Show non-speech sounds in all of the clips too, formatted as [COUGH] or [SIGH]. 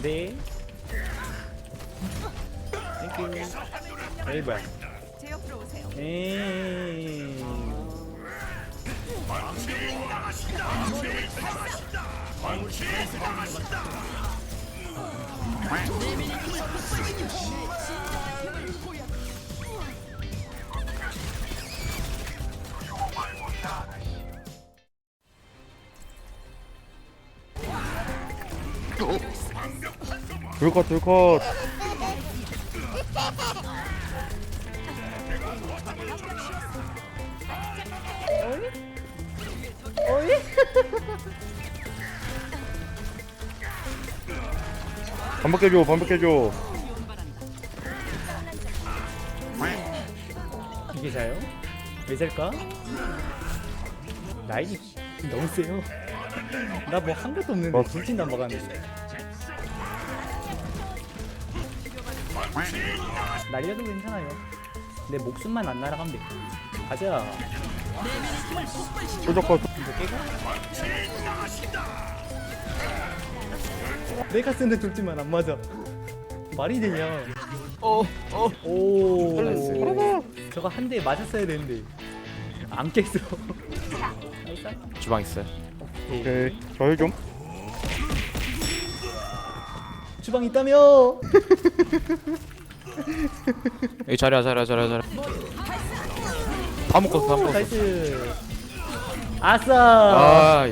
안돼 땡큐 에이 뭐야. 제 옆으로 오세요. 에이 둘컷 둘컷 반복해줘 반복해줘 이게 자요? 왜 잘까? 라인이 너무 세요 나 뭐 한 것도 없는데 어. 불진도 안 막았는데 날려도 괜찮아요. 내 목숨만 안 날아가면 돼. 가자. 소저컷 이거 깨고? 내가 쓰는 돌진만 안 맞아. 말이 되냐? 어, 어. 오. 저거 한 대 맞았어야 되는데. 안 깼어. 주방 있어요. 오케이. 오케이 저힐좀 주방 있다며. [LAUGHS] 여기 자리야, 자리야, 자리야, 자리야. 다 먹었어, 다 먹었어. 나이스. 아싸. 아,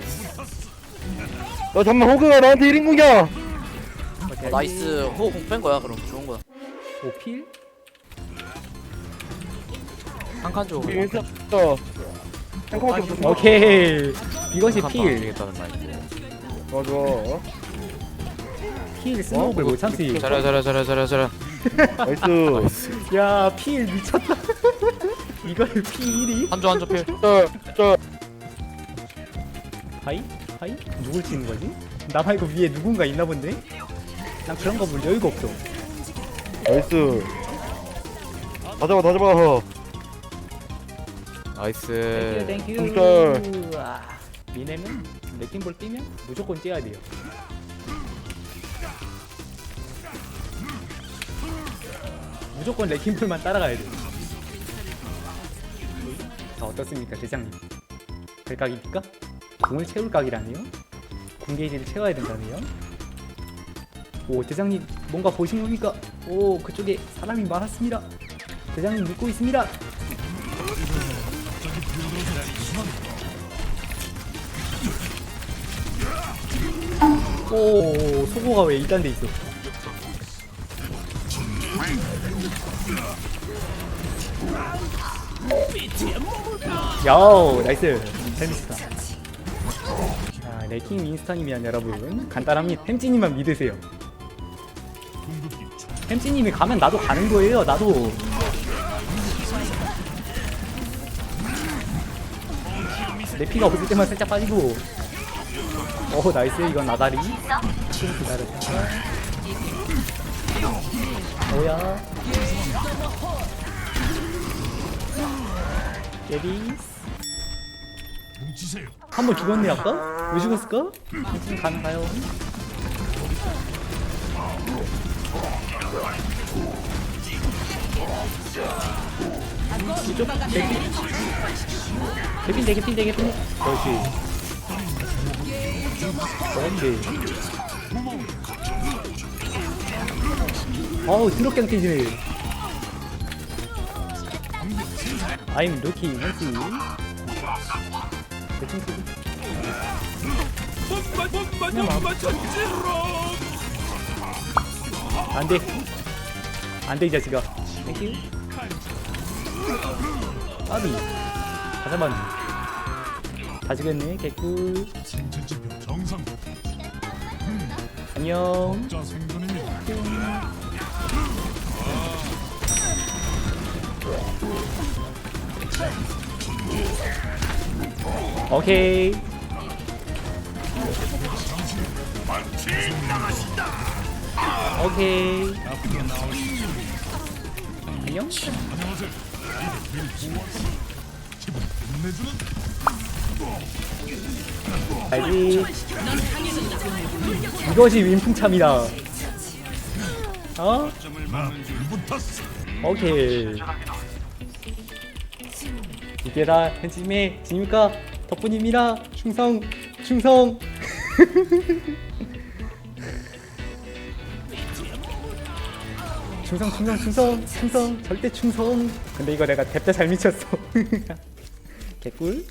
너 잠만 호그가 나한테 1인공이야 오케이. 나이스. 호흡 공뺀 거야 그럼. 좋은 거야. 오필? 한칸 줘. 우리 인스타 탱커밖에 없어 오케이. 이것이 필. 되겠다는 말이지. 좋아 좋아 필 스노우볼 못 참지 자리야, 자리야, 자리야, 자리야, 자리야. 나이스 [LAUGHS] 나이스. 야 필 미쳤다 [LAUGHS] 이걸 필이 한조, 한조 필. 자, 하이? 하이? 누굴 치는 거지? 나 말고 위에 누군가 있나 본데? 난 그런 거 볼 여유가 없어 나이스 다 잡아 다 잡아 나이스. 땡큐. 땡큐 아, 미네는 레킹볼 뛰면 무조건 뛰어야 돼요 무조건 레킹볼만 따라가야 돼요 자 어떻습니까 대장님 별각입니까? 공을 채울 각이라네요? 공게이지를 채워야 된다네요? 오 대장님 뭔가 보신 겁니까? 오 그쪽에 사람이 많았습니다 대장님 믿고 있습니다 오 소고가 왜 이딴 데 있어 야오 나이스. 햄스터 자 레킹 윈스턴이면 여러분 간단합니다 햄찌님만 믿으세요. 햄찌님이 가면 나도 가는 거예요 나도. 내 피가 없을 때만 살짝 빠지고. 오 나이스. 이건 나다리 좀 기다렸다가 뭐야? 예비스 한번 죽었네 아까? 왜 죽었을까? 지금 가능가요? 이쪽 대피 대피 대피 대피 대피 그렇지 뭔데 어우 드럽게 느껴지네 I'm looking fancy 대충 쓰고 안돼. 안돼 이 자식아. 땡큐 아비. 다 잡았네 다 죽였네. 개꿀. 안녕 오케이. 오케이. 안녕. 알지? 이것이 윈풍참이다 어? 오케이. 이게 다 henchim의 지니까 덕분입니다. 충성 충성. [LAUGHS] 충성 충성 충성 충성. 절대 충성. 근데 이거 내가 대때 잘 미쳤어. [LAUGHS] 개꿀